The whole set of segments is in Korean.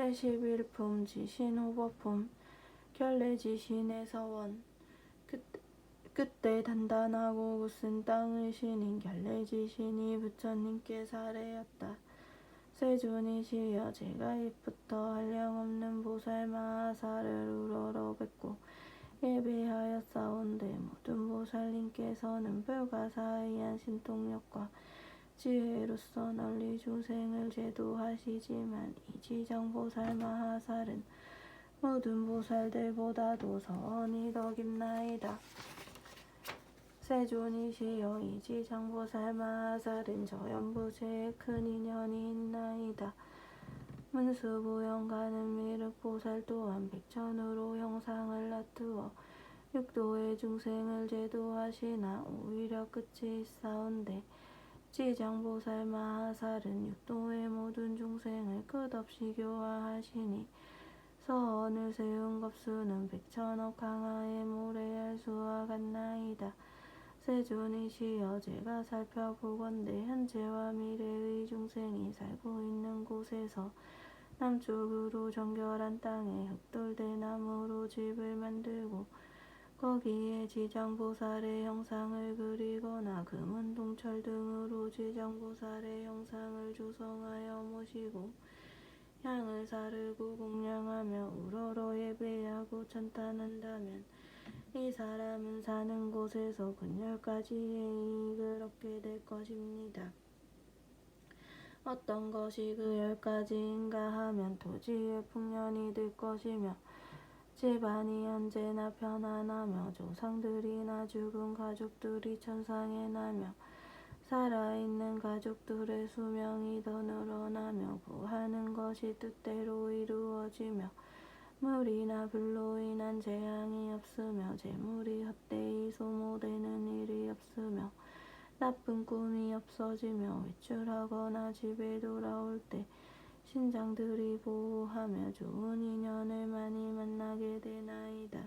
제 11품 지신호법품 결례 지신의 서원 그때, 단단하고 굳은 땅을 신인 결례 지신이 부처님께 사례였다. 세존이시여 제가 입부터 한량없는 보살 마하사를 우러러 뵙고 예배하였사온데 모든 보살님께서는 불가사의한 신통력과 지혜로서 널리 중생을 제도하시지만 이 지정보살 마하살은 모든 보살들보다도 서원이 더 깊나이다. 세존이시여 이 지정보살 마하살은 저연부제의 큰 인연이 있나이다. 문수부영가는 미륵보살 또한 백천으로 형상을 나투어 육도의 중생을 제도하시나 오히려 끝이 있사온데 지장보살 마하살은 육도의 모든 중생을 끝없이 교화하시니 서원을 세운 겁수는 백천억 강하의 모래알 수와 같나이다. 세존이시여 제가 살펴보건대 현재와 미래의 중생이 살고 있는 곳에서 남쪽으로 정결한 땅에 흑돌대나무로 집을 만들고 거기에 지장보살의 형상을 그리거나 금은 동철 등으로 지장보살의 형상을 조성하여 모시고 향을 사르고 공양하며 우러러 예배하고 찬탄한다면 이 사람은 사는 곳에서 군열까지의 이익을 얻게 될 것입니다. 어떤 것이 그 열가지인가 하면 토지의 풍년이 될 것이며 집안이 언제나 편안하며 조상들이나 죽은 가족들이 천상에 나며 살아있는 가족들의 수명이 더 늘어나며 구하는 것이 뜻대로 이루어지며 물이나 불로 인한 재앙이 없으며 재물이 헛되이 소모되는 일이 없으며 나쁜 꿈이 없어지며 외출하거나 집에 돌아올 때 신장들이 보호하며 좋은 인연을 많이 만나게 되나이다.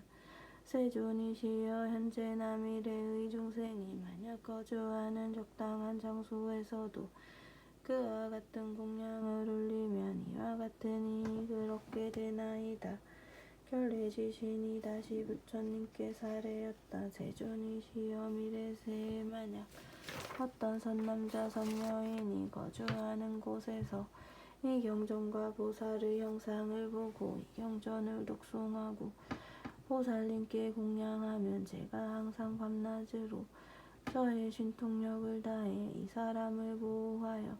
세존이시여 현재나 미래의 중생이 만약 거주하는 적당한 장소에서도 그와 같은 공양을 올리면 이와 이익을 얻게 되나이다. 결례지신이 다시 부처님께 사례였다. 세존이시여 미래세에 만약 어떤 선남자 선여인이 거주하는 곳에서 이 경전과 보살의 형상을 보고 이 경전을 독송하고 보살님께 공양하면 제가 항상 밤낮으로 저의 신통력을 다해 이 사람을 보호하여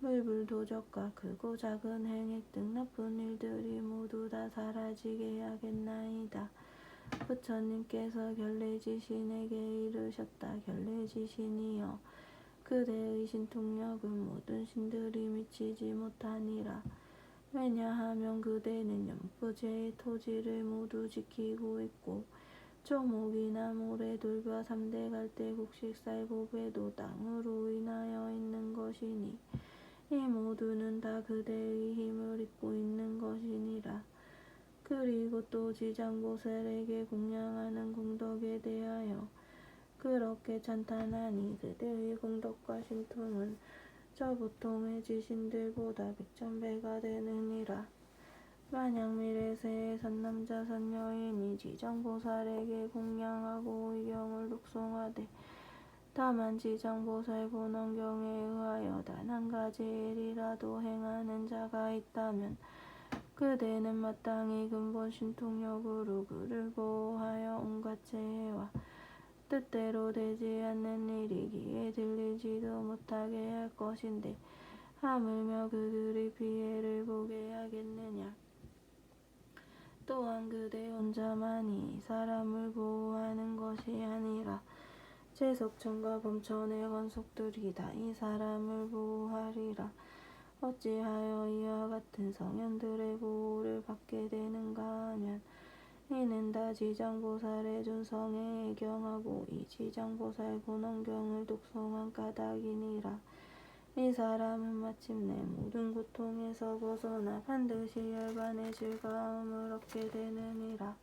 물불 도적과 크고 작은 행액 등 나쁜 일들이 모두 다 사라지게 하겠나이다. 부처님께서 결례지신에게 이르셨다. 결례지신이여 그대의 신통력은 모든 신들이 미치지 못하니라. 왜냐하면 그대는 연부제의 토지를 모두 지키고 있고 조목이나 모래 돌과 삼대 갈대 곡식 쌀고배도 땅으로 인하여 있는 것이니 이 모두는 다 그대의 힘을 입고 있는 것이니라. 그리고 또 지장보살에게 공양하는 공덕에 대하여 그렇게 찬탄하니 그대의 공덕과 신통은 저 보통의 지신들보다 백천배가 되느니라. 만약 미래세의 선남자 선여인이 지정보살에게 공양하고 의경을 독송하되 다만 지정보살 본원경에 의하여 단 한 가지 일이라도 행하는 자가 있다면 그대는 마땅히 근본 신통력으로 그를 보호하여 온갖 재해와 뜻대로 되지 않는 일이 귀에 들리지도 못하게 할 것인데 하물며 그들의 피해를 보게 하겠느냐. 또한 그대 혼자만이 이 사람을 보호하는 것이 아니라 제석천과 범천의 권속들이 다 이 사람을 보호하리라. 어찌하여 이와 같은 성현들의 보호를 받게 되는가 하면 이는 다 지장보살의 존성에 애경하고 이 지장보살 본원경을 독송한 까닭이니라. 이 사람은 마침내 모든 고통에서 벗어나 반드시 열반의 즐거움을 얻게 되느니라.